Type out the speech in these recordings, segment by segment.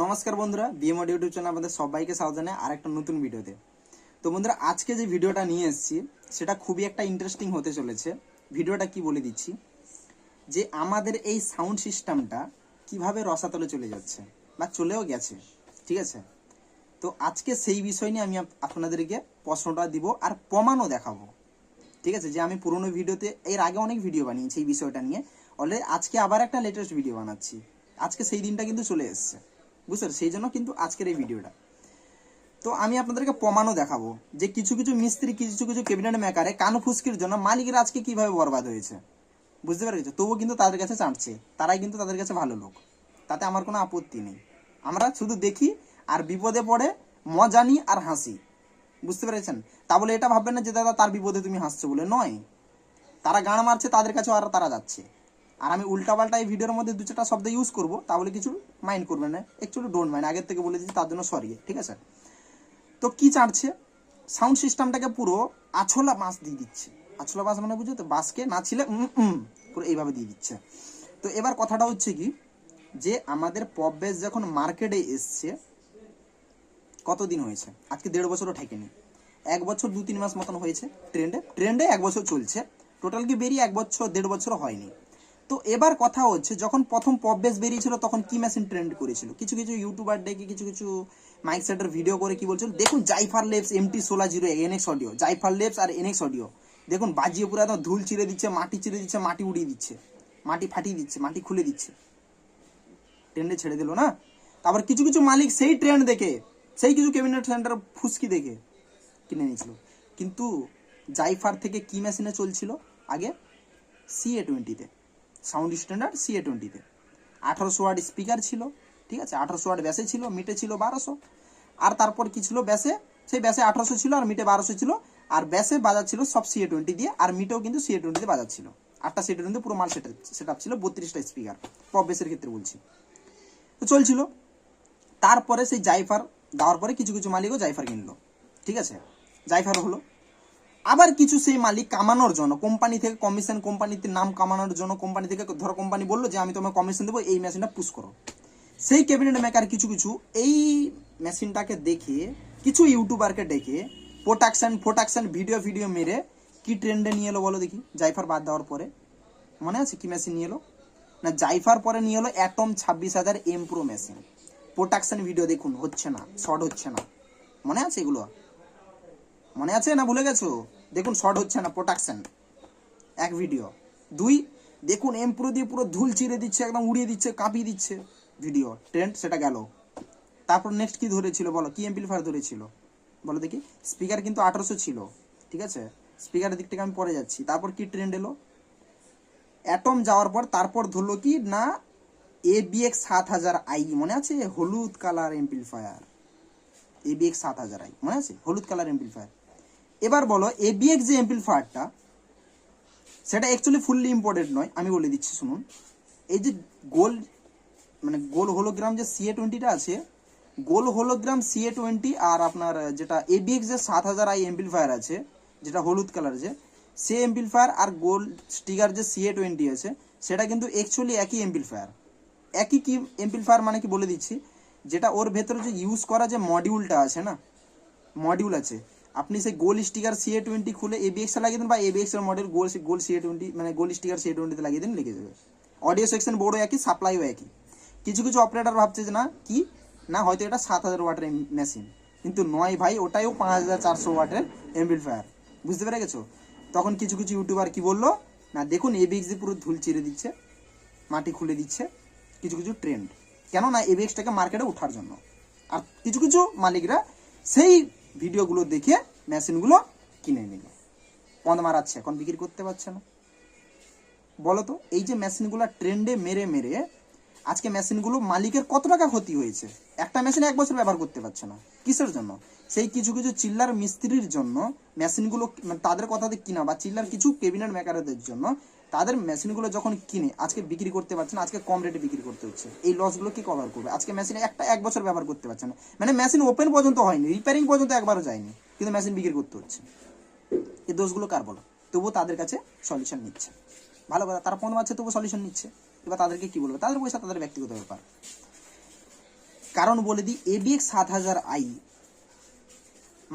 নমস্কার বন্ধুরা বিএমওড YouTube channel আমাদের সবাইকে স্বাগত আর একটা নতুন ভিডিওতে। তো বন্ধুরা, আজকে যে ভিডিওটা নিয়ে এসেছি, সেটা খুবই একটা ইন্টারেস্টিং হতে চলেছে। ভিডিওটা কি বলে দিচ্ছি? যে আমাদের এই সাউন্ড সিস্টেমটা কীভাবে রসাতলে চলে যাচ্ছে বা চলেও গেছে, ঠিক আছে? তো আজকে সেই বিষয় নিয়ে আমি আপ- আপনাদেরকে প্রশ্নটা দিব আর প্রমাণও দেখাবো, ঠিক আছে? যে আমি পুরোনো ভিডিওতে, এর আগে অনেক ভিডিও বানিয়েছি এই বিষয়টা নিয়ে। অলরেডি আজকে আবার একটা লেটেস্ট ভিডিও বানাচ্ছি। আজকে সেই দিনটা কিন্তু চলে এসেছে। পারছ? সেই জন্য কিন্তু আজকের এই ভিডিওটা। তো আমি আপনাদেরকে প্রমাণও দেখাবো যে কিছু কিছু মিস্ত্রি, কিছু কিছু ক্যাবিনেট মেকারে কান ফুসকির জন্য মালিকের আজকে কীভাবে বরবাদ হয়েছে। বুঝতে পেরেছ? তবুও কিন্তু তাদের কাছে চাটছে তারাই কিন্তু তাদের কাছে ভালো লোক। তাতে আমার কোনো আপত্তি নেই। আমরা শুধু দেখি আর বিপদে পড়ে মজা নিই আর হাসি। বুঝতে পেরেছেন? তা বলে এটা ভাববেন না যে, দাদা, তার বিপদে তুমি হাসছো বলে। নয়। তারা গান মারছে, তাদের কাছে আর তারা যাচ্ছে। আর আমি উল্টাপাল্টা এই ভিডিওর মধ্যে দু চারটা শব্দ ইউজ করব তাহলে কিছু মাইন্ড করবেন না। একচুয়ালি ডোন্ট মাইন্ড আগের থেকে বলে দিচ্ছি তার জন্য সরি ঠিক আছে? তো কি চাটছে? সাউন্ড সিস্টেমটাকে পুরো আছলা বাঁশ দিয়ে দিচ্ছে। আছলা বাঁশ মানে বুঝো তো, বাঁশকে না ছিলে পুরো এইভাবে দিয়ে দিচ্ছে। তো এবার কথাটা হচ্ছে কি, যে আমাদের পপ বেস যখন মার্কেটে এসছে, কতদিন হয়েছে? আজকে দেড় বছরও ঠেকেনি। এক বছর দু তিন মাস মতন হয়েছে ট্রেন্ডে ট্রেন্ডে এক বছর চলছে। টোটাল কি বেরিয়ে এক বছর, দেড় বছর হয়নি। তো এবার কথা হচ্ছে, যখন প্রথম পপ বেস বেরিয়েছিল তখন কি মেশিন ট্রেন্ড করেছিল? কিছু কিছু ইউটিউবার ডেকে কিছু কিছু মাইক সেটের ভিডিও করে কি বলছিল? দেখুন জাইফার লেপস এমটি সোলা জিরো এনএক্স অডিও জাইফার লেপস আর এনএক্স অডিও দেখুন, বাজিয়ে পুরো একদম ধুল চিরে দিচ্ছে, মাটি চিরে দিচ্ছে, মাটি উড়িয়ে দিচ্ছে, মাটি ফাটিয়ে দিচ্ছে, মাটি খুলে দিচ্ছে। ট্রেন্ডে ছেড়ে দিল না? তারপর কিছু কিছু মালিক সেই ট্রেন্ড দেখে, সেই কিছু ক্যাবিনেট সেন্টার ফুসকি দেখে কিনে নিয়েছিল। কিন্তু জাইফার থেকে কি মেশিনে চলছিল? আগে সি এ টোয়েন্টিতে সাউন্ড স্ট্যান্ডার্ড সি এ টোয়েন্টিতে আঠারোশো ওয়াট স্পিকার ছিল, ঠিক আছে? আঠারোশো ওয়াট ব্যাসে ছিল, মিটে ছিল বারোশো। আর তারপর কি ছিল ব্যাসে? সেই ব্যাসে আঠারোশো ছিল আর মিটে বারোশো ছিল। আর ব্যাসে বাজাচ্ছিল সব সি এ টোয়েন্টি দিয়ে, আর মিটেও কিন্তু সি এ টোয়েন্টিতে বাজাচ্ছিল। আটটা সি এ টোয়েন্টিতে পুরো মাল সেট সেট আপ ছিল, বত্রিশটা স্পিকার। পপ বেসের ক্ষেত্রে বলছি। তো চলছিল। তারপরে সেই জাইফার, দেওয়ার পরে কিছু কিছু মালিকও জাইফার কিনলো। ঠিক আছে? জাইফার হলো। আবার কিছু সেই মালিক কামানোর জন্য কোম্পানি থেকে কমিশন কোম্পানিতে নাম কামানোর জন্য কোম্পানি থেকে ধরো কোম্পানি বলল যে, আমি তোমাকে কমিশন দেবো, এই মেশিনটা পুশ করো। সেই ক্যাবিনেট মেকার কিছু কিছু এই মেশিনটাকে দেখে, কিছু ইউটিউবারকে ডেকে প্রোটাকশন প্রোটাকশন ভিডিও ভিডিও মেরে কি ট্রেন্ডে নিয়ে এলো বলো দেখি? জাইফার বাদ দেওয়ার পরে। মনে আছে কি মেশিন নিয়ে এলো? না জাইফার পরে নিয়ে এলো অ্যাটম ছাব্বিশ হাজার M pro machine protection video দেখুন, হচ্ছে না শর্ট হচ্ছে না। মনে আছে এগুলো? মনে আছে না ভুলে গেছো? দেখুন শর্ট হচ্ছে না প্রোটাকশন এক ভিডিও দুই, দেখুন এম প্রো দিয়ে পুরো ধুল চিরে দিচ্ছে, একদম উড়িয়ে দিচ্ছে, কাঁপিয়ে দিচ্ছে ভিডিও ট্রেন্ড সেটা গেল। তারপর নেক্সট কি ধরেছিল বলো? কি এমপ্লিফায়ার ধরেছিল? বলো দেখি। স্পিকার কিন্তু আঠারোশো ছিল, ঠিক আছে? স্পিকারের দিক থেকে আমি পরে যাচ্ছি। তারপর কি ট্রেন্ড এলো? অ্যাটম যাওয়ার পর তারপর ধরলো কি? না এ বিএক্স সাত হাজার আই মনে আছে? হলুদ কালার এমপ্লিফায়ার এবিএক্স সাত হাজার আই মনে আছে? হলুদ কালার এমপ্লিফায়ার এবার বলো এবিএক্স যে এমপ্লিফায়ারটা সেটা অ্যাকচুয়ালি ফুললি ইম্পর্টেন্ট নয়, আমি বলে দিচ্ছি, শুনুন। এই যে গোল মানে গোল হোলোগ্রাম যে সিএ টোয়েন্টিটা আছে, গোল হোলোগ্রাম সিএ টোয়েন্টি আর আপনার যেটা এবিএক্স যে সাত হাজার আই এমপ্লিফায়ার আছে, যেটা হলুদ কালার যে, সে এমপ্লিফায়ার আর গোল স্টিকার যে সিএ টোয়েন্টি আছে, সেটা কিন্তু অ্যাকচুয়ালি একই এমপ্লিফায়ার একই কি এমপ্লিফায়ার মানে কি বলে দিচ্ছি? যেটা ওর ভেতরে যে ইউজ করা যে মডিউলটা আছে না মডিউল আছে আপনি সেই গোল স্টিকার সিএ টোয়েন্টি খুলে এবিএক্স লাগিয়ে দিন বা এবিএক্স এর মডেল গোল গোল সিএ টোয়েন্টি মানে গোল স্টিকার সিএ টোয়েন্টিতে লাগিয়ে দিন লেগে যাবে অডিও সেকশন বোর্ডও একই সাপ্লাইও একই। কিছু কিছু অপারেটর ভাবছে যে না, কি? না, হয়তো এটা সাত হাজার ওয়াটের মেশিন কিন্তু নয় ভাই ওটাইও পাঁচ হাজার চারশো ওয়াটের এমপ্লিফায়ার বুঝতে পেরে গেছো? তখন কিছু কিছু ইউটিউবার কি বলল? না, দেখুন এবিএক্স দিয়ে পুরো ধুল চিরে দিচ্ছে, মাটি খুলে দিচ্ছে, কিছু কিছু ট্রেন্ড কেন কেননা এবিএক্সটাকে মার্কেটে ওঠার জন্য। আর কিছু কিছু মালিকরা সেই ভিডিওগুলো দেখে মেশিনগুলো কিনে নিল। পদ মারাচ্ছে, এখন বিক্রি করতে পারছে না। বলো তো, এই যে মেশিনগুলো ট্রেন্ডে মেরে মেরে, আজকে মেশিনগুলো মালিকের কত টাকা ক্ষতি হয়েছে? একটা মেশিন এক বছর ব্যবহার করতে পারছে না। কিসের জন্য? সেই কিছু কিছু চিল্লার মিস্ত্রির জন্য মেশিনগুলো মানে তাদের কথাতে কিনা বা চিল্লার কিছু কেবিনেট মেকারদের জন্য তাদের মেশিনগুলো যখন কিনে, আজকে বিক্রি করতে পারছে না, আজকে কম রেটে বিক্রি করতে হচ্ছে। এই লসগুলো কি কভার করবে? আজকে মেশিন একটা, এক বছর ব্যবহার করতে পারছে না। মানে মেশিন ওপেন পর্যন্ত হয়নি রিপেয়ারিং পর্যন্ত একবারও যায়নি, কিন্তু মেশিন বিক্রি করতে হচ্ছে। এই দোষগুলো কার বলো? তবুও তাদের কাছে সলিউশন নিচ্ছে। ভালো কথা, তারা পণ্য আছে তবুও সলিউশন নিচ্ছে। এবার তাদেরকে কি বলবে? তাদের পয়সা তাদের ব্যক্তিগত ব্যাপার। কারণ বলে দিই এবিএক্স সাত হাজার আই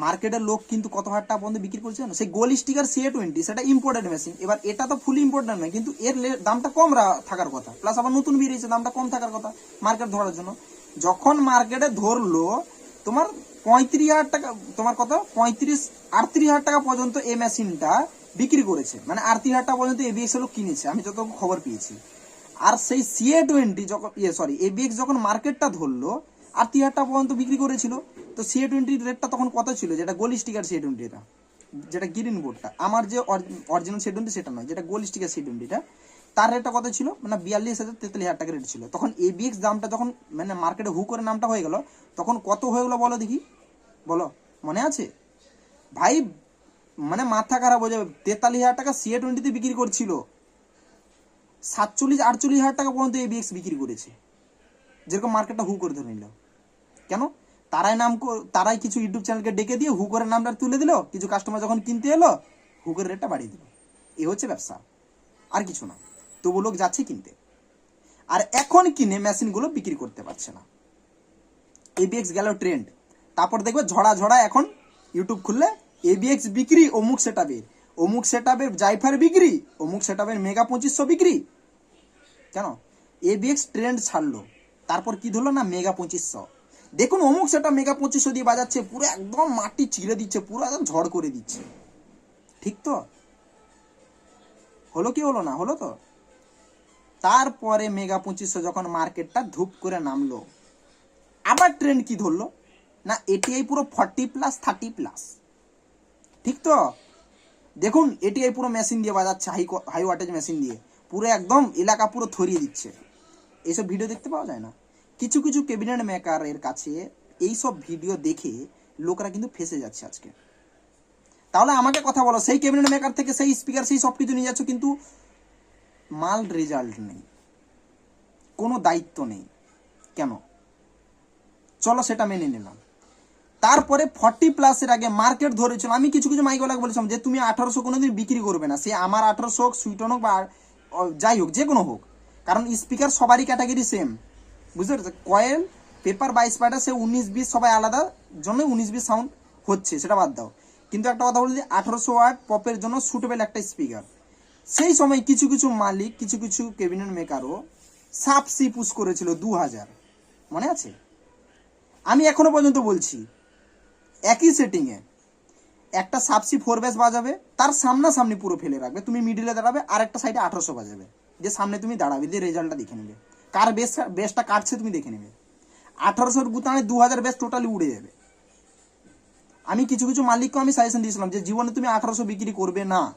মার্কেটের লোক কিন্তু কত হাজার টাকা পর্যন্ত বিক্রি করছে সেই গোল স্টিকার সি টোয়েন্টি সেটা ইম্পোর্টেড মেশিন এবার এটা তো ফুল ইম্পোর্টেন্ট নয়, কিন্তু এর দামটা কম থাকার কথা। প্লাস আবার নতুন বেরিয়েছে দামটা কম থাকার কথা মার্কেট ধরার জন্য। যখন মার্কেটে ধরলো, তোমার পঁয়ত্রিশ হাজার টাকা তোমার কত? পঁয়ত্রিশ, আটত্রিশ হাজার টাকা পর্যন্ত এই মেশিনটা বিক্রি করেছে। মানে আটত্রিশ হাজার টাকা পর্যন্ত এবিএক্স লোক কিনেছে, আমি যত খবর পেয়েছি। আর সেই সিএ টোয়েন্টি যখন ইয়ে সরি এবিএক্স যখন মার্কেটটা ধরলো আর হাজার টাকা পর্যন্ত বিক্রি করেছিল। তো সিএ টোয়েন্টির রেটটা তখন কত ছিল? যেটা গোল স্টিকার সিএ টোয়েন্টিটা যেটা গ্রিন বোর্ডটা আমার যে অরিজিনাল সিএ টোয়েন্টি সেটা নয়, যেটা গোল স্টিকার সিএ টোয়েন্টিটা তার রেটটা কত ছিল? মানে বিয়াল্লিশ হাজার তেতাল্লিশ হাজার টাকা রেট ছিল। তখন এবিএক্স দামটা যখন মানে মার্কেটে হু করে নামটা হয়ে গেল, তখন কত হয়ে গেলো বলো দেখি? বলো, মনে আছে? ভাই মানে মাথা খারাপ হয়ে যাবে। তেতাল্লিশ হাজার টাকা সিএ টোয়েন্টিতে বিক্রি করছিল। সাতচল্লিশ আটচল্লিশ হাজার টাকা পর্যন্ত এবিএক্স বিক্রি করেছে। যেরকম মার্কেটটা হু করে ধরে নিল কেন? তারাই নাম তারাই কিছু ইউটিউব চ্যানেলকে ডেকে দিয়ে হু করে নামটা তুলে দিল, কিছু কাস্টমার যখন কিনতে এলো হু করে রেটটা বাড়িয়ে দিল। এ হচ্ছে ব্যবসা। আর কিছু না। তবু লোক যাচ্ছে কিনতে। আর এখন কিনে মেশিনগুলো বিক্রি করতে পারছে না। এবিএক্স গেল ট্রেন্ড তারপর দেখবে ঝড়া ঝড়া এখন ইউটিউব খুললে এবিএক্স বিক্রি, অমুক সেটাবের অমুক সেটাবের জাইফার বিক্রি, অমুক সেটাবের মেগা পঁচিশশো বিক্রি। কেন? এবিএক্স ট্রেন্ড ছাড়লো। তারপর কি ধরলো না মেগা পঁচিশশো? দেখুন, অমুক সেটা মেগা পঁচিশশো দিয়ে বাজাচ্ছে, পুরো একদম মাটি চিড়ে দিচ্ছে, পুরো একদম ঝড় করে দিচ্ছে। ঠিক তো? হলো কি হলো না? হলো তো? তারপরে মেগা পঁচিশশো যখন মার্কেটটা ধূপ করে নামলো, আবার ট্রেন্ড কি ধরলো? না এটিআই পুরো ফর্টি প্লাস থার্টি প্লাস ঠিক তো? দেখুন এটিআই পুরো মেশিন দিয়ে বাজাচ্ছে হাই হাই ওয়াটেজ মেশিন দিয়ে। পুরো একদম এলাকা পুরো থরিয়ে দিচ্ছে। এইসব ভিডিও দেখতে পাওয়া যায় না? কিছু কিছু ক্যাবিনেট মেকারের কাছে এইসব ভিডিও দেখে লোকরা কিন্তু ফেসে যাচ্ছে আজকে। তাহলে আমাকে কথা বলো, সেই ক্যাবিনেট মেকার থেকে সেই স্পিকার সেই সব কিছু নিয়ে যাচ্ছ কিন্তু মাল রেজাল্ট নেই। কোনো দায়িত্ব নেই। কেন? চলো সেটা মেনে নিলাম। তারপরে ফর্টি প্লাসের আগে মার্কেট ধরেছিল। আমি কিছু কিছু মাইকওয়ালাকে বলেছিলাম যে, তুমি আঠারোশো কোনোদিন বিক্রি করবে না। সে আমার আঠারোশো হোক সুইটন হোক বা যাই হোক, যে কোনো হোক। কারণ স্পিকার সবারই ক্যাটাগরি সেম বুঝতে পেরেছ? কয়েল পেপার বা স্পাইডার সে উনিশ বিশ সবাই আলাদা, জন্য উনিশ বিশ সাউন্ড হচ্ছে, সেটা বাদ দাও। কিন্তু একটা কথা বলি আঠারোশো ওয়াট পপের জন্য সুটেবল একটা স্পিকার সেই সময় কিছু কিছু মালিক, কিছু কিছু ক্যাবিনেট মেকারও সাপসি পুশ করেছিল দু হাজার মনে আছে? আমি এখনও পর্যন্ত বলছি, একই সেটিংয়ে একটা সাবসি ফোর বেস বাজাবে, তার সামনাসামনি পুরো ফেলে রাখবে, তুমি মিডিলে দাঁড়াবে আর একটা সাইডে আঠারোশো বাজাবে। যে সামনে তুমি দাঁড়াবে, যে রেজাল্টটা দেখে নেবে। কার বেস বেসটা কাটছে তুমি দেখে নেবে। আঠারোশোর বুতানে দু হাজার বেস টোটালি উড়ে যাবে। আমি কিছু কিছু মালিককে আমি সাজেশন দিয়েছিলাম যে, জীবনে তুমি আঠারোশো বিক্রি করবে না।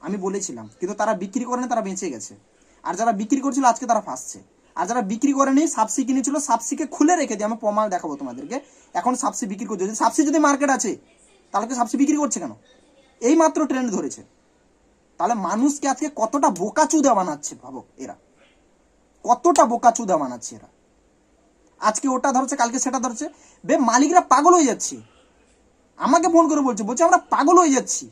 আমি বলেছিলাম। কিন্তু তারা বিক্রি করেনি তারা বেঁচে গেছে। আর যারা বিক্রি করছিল, আজকে তারা ফাঁসছে। আর যারা বিক্রি করেনি সাবসি কিনেছিল সাবসিকে খুলে রেখে দিয়ে আমি প্রমাণ দেখাবো তোমাদেরকে। এখন সাবসি বিক্রি করছে। যদি সাবসি যদি মার্কেট আছে, তাহলে কি সাবসি বিক্রি করছে কেন? এই মাত্র ট্রেন্ড ধরেছে। তাহলে মানুষকে আজকে কতটা বোকাচুদা বানাচ্ছে, ভাবো এরা। কতটা বোকাচুদা বানাচ্ছে এরা? আজকে ওটা ধরছে, কালকে সেটা ধরছে। বে, মালিকরা পাগল হয়ে যাচ্ছে। আমাকে ফোন করে বলছে বলছে আমরা পাগল হয়ে যাচ্ছি।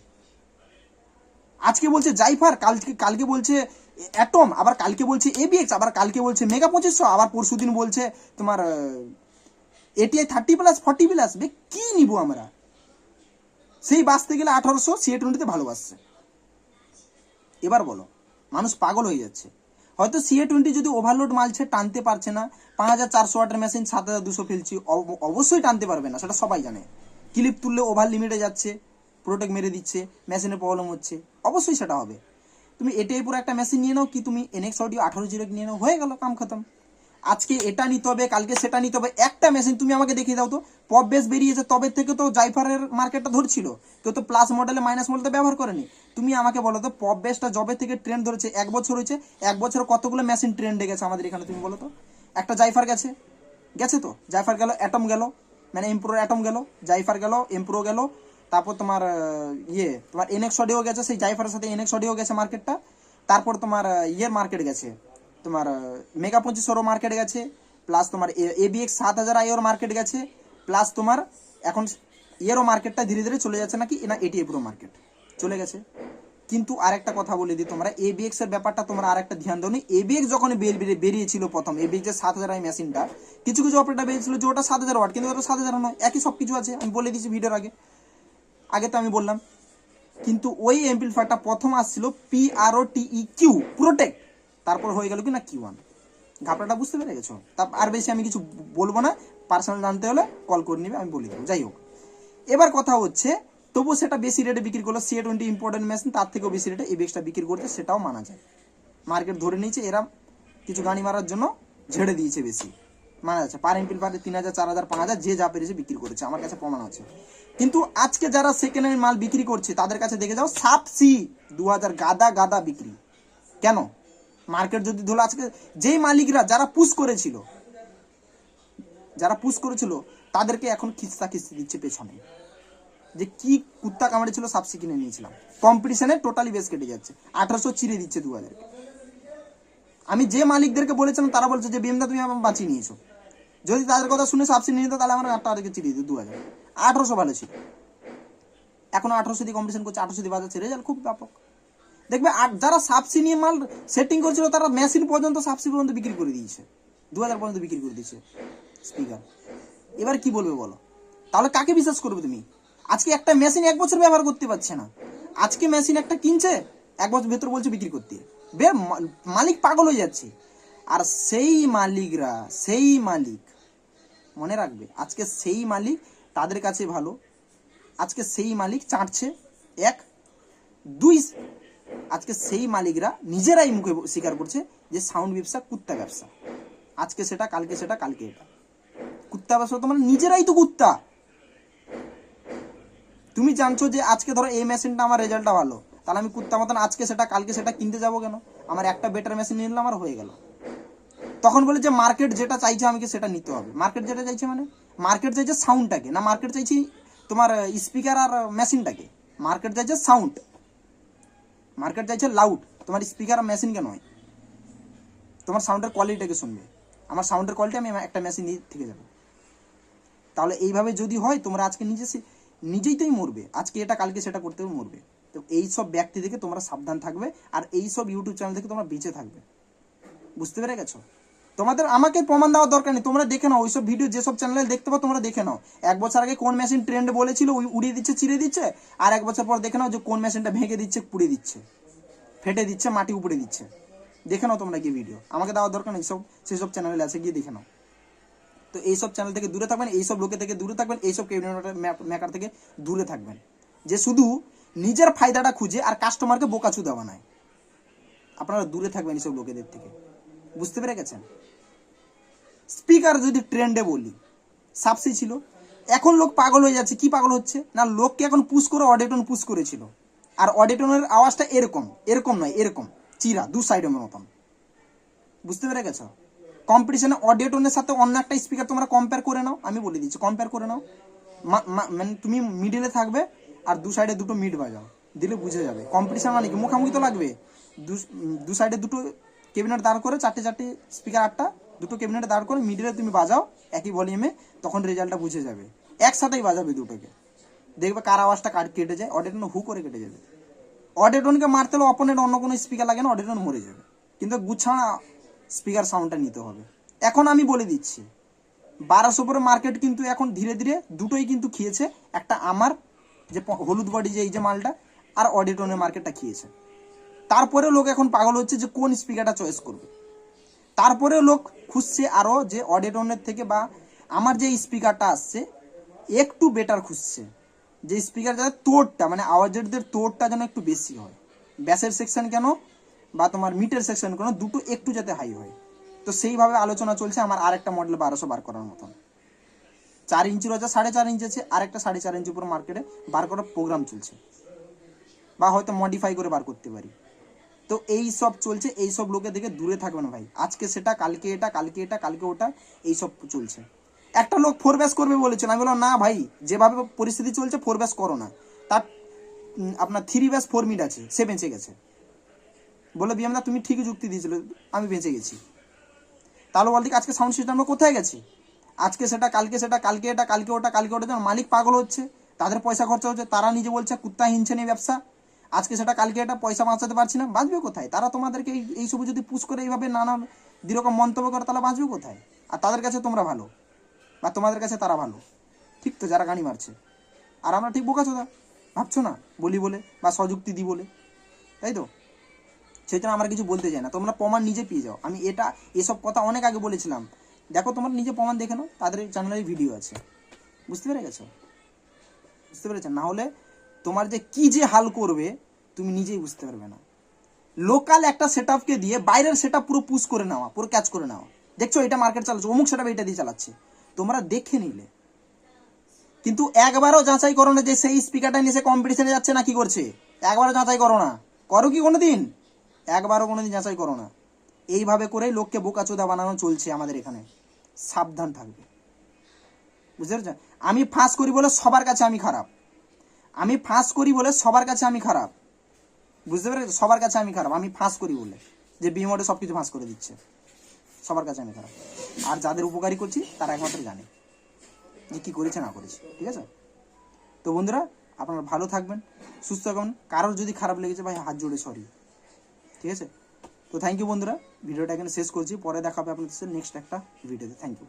আজকে বলছে জাইফার, কালকে কালকে বলছে অ্যাটম, আবার কালকে বলছে এবিএক্স, আবার কালকে বলছে মেগা পঁচিশশো, আবার পরশু দিন বলছে তোমার ATI thirty plus, forty plus. বে, কি নিব আমরা? সেই বাঁচতে গেলে আঠারোশো সিএ টোয়েন্টিতে ভালোবাসছে। এবার বলো, মানুষ পাগল হয়ে যাচ্ছে। হয়তো সিএ টোয়েন্টি যদি ওভারলোড মালছে টানতে পারছে না, পাঁচ হাজার চারশো ওয়াটের মেশিন সাত হাজার দুশো ফেলছি, অব- অবশ্যই টানতে পারবে না, সেটা সবাই জানে। ক্লিপ তুললে ওভার লিমিটে যাচ্ছে প্রোটেক্ট মেরে দিচ্ছে মেশিনের প্রবলেম হচ্ছে, অবশ্যই সেটা হবে। তুমি এটাই পুরো একটা মেশিন নিয়ে নাও, কি তুমি এনএক্স অডিও আঠারো জিরো নিয়ে নাও, হয়ে গেল, কাম খতম। আজকে এটা নিতে হবে, কালকে সেটা নিতে হবে। একটা মেশিন তুমি আমাকে দেখিয়ে দাও তো। পপ বেস বেরিয়েছে, তবে থেকে তো জাইফারের মার্কেটটা ধরছিল। কেউ তো প্লাস মডেলে মাইনাস মডেলে ব্যবহার করেনি। তুমি আমাকে বলো তো, পপ বেসটা জবে থেকে ট্রেন্ড ধরেছে, এক বছর হয়েছে, এক বছর কতগুলো মেশিন ট্রেন্ডে গেছে আমাদের এখানে, তুমি বলো তো? একটা জাইফার গেছে। গেছে তো? জাইফার গেল অ্যাটম গেল মানে এমপ্রো অ্যাটম গেল, জাইফার গেল এমপ্রো গেল, তারপর তোমার ইয়ে তোমার এনএক্স অডিও গেছে, সেই জাইফারের সাথে এনএক্স অডিও গেছে মার্কেটটা তারপর তোমার ইয়ের মার্কেট গেছে। তোমার মেগা পঁচিশশোরও মার্কেট গেছে প্লাস তোমার এবিএক্স সাত হাজার আইওর মার্কেট গেছে প্লাস তোমার এখন ইয়েরও মার্কেটটা ধীরে ধীরে চলে যাচ্ছে নাকি? না এটি পুরো মার্কেট চলে গেছে। কিন্তু আরেকটা কথা বলে দিই তোমরা এবিএক্স এর ব্যাপারটা তোমরা আরেকটা ধ্যান দাও নি। এবিএক্স যখন বের- বের- বেরিয়েছিল প্রথম এবিএক্স এর সাত হাজার আই মেশিনটা কিছু কিছু অপারেটর বেরিয়েছিল যে ওটা সাত হাজার ওয়াট কিন্তু ওটা সাত হাজার নয়, একই সব কিছু আছে, আমি বলে দিয়েছি ভিডিওর আগে। আগে তো আমি বললাম। কিন্তু ওই এমপ্লিফায়ারটা প্রথম আসছিল P R O T E Q protect তারপর হয়ে গেল কি না কিউ ওয়ান ঘাপড়াটা বুঝতে পেরে গেছো? তা আর বেশি আমি কিছু বলব না পার্সোনাল জানতে হলে কল করে নিবে, আমি বলে দেবো। যাই হোক, এবার কথা হচ্ছে, তবুও সেটা বেশি রেটে বিক্রি করল সি টোয়েন্টি ইম্পর্টেন্ট মেশিন তার থেকেও বেশি রেটে এবিএক্সটা বিক্রি করতে সেটাও মানা যায়। মার্কেট ধরে নিয়েছে, এরা কিছু গাড়ি মারার জন্য ঝেড়ে দিয়েছে বেশি। মানা যাচ্ছে পার এমপিল পারে তিন হাজার, চার হাজার, পাঁচ হাজার, যে যা পেরেছে বিক্রি করেছে, আমার কাছে প্রমাণ আছে। কিন্তু আজকে যারা সেকেন্ড হ্যান্ড মাল বিক্রি করছে, তাদের কাছে দেখে যাও সাপ সি দু হাজার গাদা গাদা বিক্রি। কেন? মার্কেট যদি ধরো আজকে যেই মালিকরা যারা পুশ করেছিল, যারা পুশ করেছিল, তাদেরকে এখন খিস্তা খিস্তি দিচ্ছে পেছনে। যে কি কুত্তা কামড়েছিল সাপসি কিনে নিয়েছিলাম। কম্পিটিশনে টোটালি বেশ কেটে যাচ্ছে। আঠারোশো চিরে দিচ্ছে দু হাজার আমি যে মালিকদেরকে বলেছিলাম, তারা বলছে যে বিএমদা তুমি আমার বাঁচিয়ে নিয়েছো। যদি তাদের কথা শুনে নিয়ে নিত, তাহলে আমার তাদেরকে চিরিয়ে দিত দু হাজার আঠারোশো ভালো ছিল। এখন আঠারোশো দিয়ে কম্পিটিশন করছে, আঠারোশো দিয়ে বাজাচ্ছে রেজাল্ট খুব ব্যাপক। দেখবে আর যারা সাপসি নিয়ে মাল সেটিং করছিল, তারা মেশিন পর্যন্ত সাপসি পর্যন্ত বিক্রি করে দিয়েছে। দু হাজার পর্যন্ত বিক্রি করে দিয়েছে স্পিকার এবার কি বলবে বলো? তাহলে কাকে বিশ্বাস করবে তুমি? আজকে একটা মেশিন এক বছর ব্যবহার করতে পারছে না। আজকে মেশিন একটা কিনছে, এক বছর ভেতর বলছে বিক্রি করতে। বে মালিক পাগল হয়ে যাচ্ছে। আর সেই মালিকরা, সেই মালিক, মনে রাখবে, আজকে সেই মালিক তাদের কাছে ভালো। আজকে সেই মালিক চাটছে, এক। দুই আজকে সেই মালিকরা নিজেরাই মুখে স্বীকার করছে যে সাউন্ড ব্যবসা কুত্তা ব্যবসা। আজকে সেটা, কালকে সেটা, কালকে এটা। কুত্তা ব্যবসা তোমার নিজেরাই তো কুত্তা। তুমি জানছো যে আজকে ধরো এই মেশিনটা আমার রেজাল্টটা ভালো, তাহলে আমি কুত্তা মতন আজকে সেটা, কালকে সেটা কিনতে যাব কেন? আমার একটা বেটার মেশিন নিলাম আমার হয়ে গেল। তখন বলে যে মার্কেট যেটা চাইছে আমাকে সেটা নিতে হবে। মার্কেট যেটা চাইছে মানে? মার্কেট চাইছে সাউন্ডটাকে না মার্কেট চাইছি তোমার স্পিকার আর মেশিনটাকে মার্কেট চাইছে সাউন্ড মার্কেট চাইছে লাউড তোমার স্পিকার আর মেশিনকে নয় তোমার সাউন্ডের কোয়ালিটিটাকে শুনবে? আমার সাউন্ডের কোয়ালিটি আমি একটা মেশিন নিয়ে থেকে যাব। তাহলে এইভাবে যদি হয়, তোমরা আজকে নিজে নিজেই তোই মরবে। আজকে এটা, কালকে সেটা করতেও মরবে। তো এই সব ব্যক্তি থেকে তোমরা সাবধান থাকবে আর এই সব ইউটিউব চ্যানেল থেকে তোমরা বেঁচে থাকবে। বুঝতে পেরে গেছো? তোমাদের আমাকে প্রমাণ দেওয়ার দরকার নেই, তোমরা দেখে নাও, ওইসব ভিডিও যেসব চ্যানেলে দেখতে পাও, তোমরা দেখে নাও। এক বছর আগে কোন মেশিন ট্রেন্ড বলেছিল, ওই উড়িয়ে দিচ্ছে চিড়ে দিচ্ছে, আর এক বছর পর দেখে নাও যে কোন মেশিনটা ভেঙে দিচ্ছে, পুড়ে দিচ্ছে, ফেটে দিচ্ছে, মাটি উপড়ে দিচ্ছে। দেখে নাও তোমরা গিয়ে ভিডিও আমাকে দেওয়ার দরকার নেই, সব সেসব চ্যানেলে আছে, গিয়ে দেখে নাও। তো এইসব চ্যানেল থেকে দূরে থাকবেন, এইসব লোকে থেকে দূরে থাকবেন, এইসব মেকার থেকে দূরে থাকবেন। যে শুধু নিজের ফায়দাটা খুঁজে আর কাস্টমারকে বোকাচুদা বানায় আপনারা দূরে থাকবেন এইসব লোকেদের থেকে। বুঝতে পেরে গেছেন? স্পিকার যদি ট্রেন্ডে বলি সাবসি ছিল। এখন লোক পাগল হয়ে যাচ্ছে, কি পাগল হচ্ছে? না, লোককে এখন পুশ করে অডিটন পুশ করেছিল। আর অডিটনের আওয়াজটা এরকম এরকম নয়, এরকম। চিরা, দু সাইডের মতন। বুঝতে পেরে গেছো? কম্পিটিশনে অডিও টোনের সাথে অন্য একটা স্পিকার তোমরা কম্পেয়ার করে নাও। আমি বলে দিচ্ছি কম্পেয়ার করে নাও। মানে তুমি মিডিলে থাকবে আর দু সাইডে দুটো মিড বাজাও। দিলে বুঝে যাবে। কম্পিটিশন মানে কি? মুখামুখি তো লাগবে। দু সাইডে দুটো ক্যাবিনেট দাঁড় করে, চারটে চারটে স্পিকার আটটা, দুটো ক্যাবিনেট দাঁড় করে মিডিলে তুমি বাজাও, একই ভলিউমে তখন রেজাল্টটা বুঝে যাবে। একসাথেই বাজাবে দুটোকে। দেখবে কার আওয়াজটা কাট কেটে যায় অডিটন হু করে কেটে যাবে। অডিটনকে মারতে হলে অপোনেন্ট অন্য কোনো স্পিকার লাগে না অডিটন মরে যাবে। কিন্তু গুছানা স্পিকার সাউন্ডটা নিতে হবে। এখন আমি বলে দিচ্ছি, বারোশো পরে মার্কেট কিন্তু এখন ধীরে ধীরে দুটোই কিন্তু খেয়েছে, একটা আমার, যে হলুদ বডি যে, এই যে মালটা, আর অডিটনের মার্কেটটা খেয়েছে। তারপরে লোক এখন পাগল হচ্ছে যে কোন স্পিকারটা চয়েস করবে। তারপরে লোক খুঁজছে আরও যে অডিটনের থেকে বা আমার যে স্পিকারটা আসছে, একটু বেটার খুঁজছে। যে স্পিকার যাতে তোরটা মানে আওয়াজের তোরটা যেন একটু বেশি হয়। ব্যাসের সেকশন কেন বা তোমার মিটের সেকশন কেন, দুটো একটু যাতে হাই হয়। তো সেইভাবে আলোচনা চলছে আমার আরেকটা মডেল বারোশো বার করার মতন। চার ইঞ্চির আছে সাড়ে চার ইঞ্চি আছে, আরেকটা সাড়ে চার ইঞ্চি উপর মার্কেটে বার করার প্রোগ্রাম চলছে। বা হয়তো মডিফাই করে বার করতে পারি। তো এই সব চলছে, এই সব লোকে থেকে দূরে থাকবেন ভাই। আজকে সেটা, কালকে এটা কালকে এটা, কালকে ওটা, এই সব চলছে। একটা লোক ফোর ব্যাস করবে বলেছিল, আমি বললাম, না ভাই, যেভাবে পরিস্থিতি চলছে ফোর ব্যাস করো না। তার আপনার থ্রি ব্যাস ফোর মিট আছে, সে বেঁচে গেছে। বলে বিএমদা তুমি ঠিকই যুক্তি দিয়েছিল, আমি বেঁচে গেছি। তাহলে বলতে আজকে সাউন্ড সিস্টেমটা কোথায় গেছে? আজকে সেটা, কালকে সেটা, কালকে এটা, কালকে ওটা কালকে ওটা মালিক পাগল হচ্ছে, তাদের পয়সা খরচা হচ্ছে, তারা নিজে বলছে, কুত্তা হিনছে নেই ব্যবসা। আজকে সেটা, কালকে এটা পয়সা বাঁচাতে পারছি না বাঁচবে কোথায়? তারা তোমাদেরকে এই এইসব যদি পুশ করে এইভাবে নানান যেরকম মন্তব্য করে, তাহলে বাঁচবে কোথায়? আর তাদের কাছে তোমরা ভালো। বা তোমাদের কাছে তারা ভালো। ঠিক তো, যারা গাড়ি মারছে। আর আমরা ঠিক বোকা চোদা ভাবছ না? বলি বলে বা সযুক্তি দিই বলে। তাই তো? জন্য আমরা কিছু বলতে চাই না। তোমরা প্রমাণ নিজে পেয়ে যাও। আমি এটা, এসব কথা অনেক আগে বলেছিলাম। দেখো, তোমার নিজে প্রমাণ দেখে নাও। তাদের চ্যানেলের ভিডিও আছে। বুঝতে পেরে গেছো? বুঝতে পেরেছ না হলে তোমার যে কি যে হাল করবে, তুমি নিজেই বুঝতে পারবে না। লোকাল একটা সেট দিয়ে বাইরের সেট পুরো পুশ করে নেওয়া, পুরো ক্যাচ করে নেওয়া। দেখছ, এটা মার্কেট চালাচ্ছে, অমুক সেট এটা দিয়ে চালাচ্ছে। তোমরা দেখে নিলে। কিন্তু একবারও যাচাই করো না যে সেই স্পিকারটা নিয়ে সে কম্পিটিশনে যাচ্ছে না, কি করছে? একবারও যাচাই করো না। করো কি কোনোদিন? একবারও কোনোদিন যাচাই করো না। এইভাবে করে লোককে বোকাচোদা বানানো চলছে আমাদের এখানে। সাবধান থাকবে। বুঝতে পেরেছেন আমি ফাঁস করি বলে সবার কাছে আমি খারাপ। আমি ফাঁস করি বলে সবার কাছে আমি খারাপ। বুঝতে পেরেছ? সবার কাছে আমি খারাপ। আমি ফাঁস করি বলে। যে বিমোটে সব কিছু ফাঁস করে দিচ্ছে। সবার কাছে আমি খারাপ। আর যাদের উপকারী করছি, তারা একমাত্র জানে যে কী করেছে, না করেছে। ঠিক আছে? তো বন্ধুরা, আপনারা ভালো থাকবেন, সুস্থ থাকবেন। কারোর যদি খারাপ লেগেছে, ভাই, হাত জোড়ে সরি ঠিক আছে? তো থ্যাংক ইউ বন্ধুরা। ভিডিওটা এখানে শেষ করছি। পরে দেখাবে আপনাদের নেক্সট একটা ভিডিওতে থ্যাংক ইউ